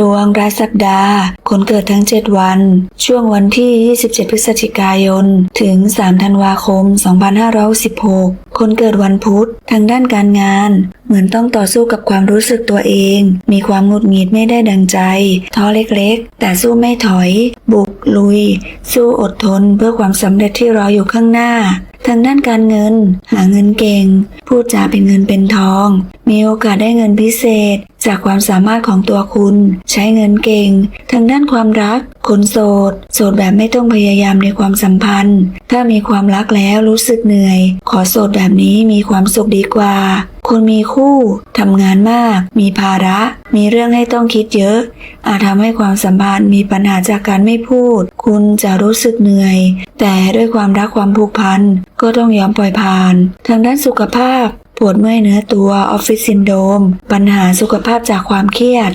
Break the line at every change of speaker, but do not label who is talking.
ดวงรายสัปดาห์ คนเกิดทั้ง 7 วัน ช่วงวันที่ 27 พฤศจิกายน ถึง 3 ธันวาคม 2516 คนเกิดวันพุธ ทางด้านการงาน เหมือนต้องต่อสู้กับความรู้สึกตัวเอง มีความหงุดหงิดไม่ได้ดังใจ ท้อเล็กๆ แต่สู้ไม่ถอย บุกลุย สู้อดทนเพื่อความสำเร็จที่รออยู่ข้างหน้า ทางด้านการเงิน หาเงินเก่ง พูดจาเป็นเงินเป็นทอง มีโอกาสได้เงินพิเศษ จากความสามารถของตัวคุณ ใช้เงินเก่ง ทางด้านความรัก คนโสด โสดแบบไม่ต้องพยายามในความสัมพันธ์ ถ้ามีความรักแล้วรู้สึกเหนื่อย ขอโสดแบบนี้มีความสุขดีกว่า คุณมีคู่ทำงานมาก มีภาระ มีเรื่องให้ต้องคิดเยอะ อาจทำให้ความสัมพันธ์มีปัญหาจากการไม่พูด คุณจะรู้สึกเหนื่อย แต่ด้วยความรักความผูกพันก็ต้องยอมปล่อยผ่าน ทางด้านสุขภาพ ปวดเมื่อยเนื้อตัวออฟฟิศซินโดมปัญหาสุขภาพจากความเครียด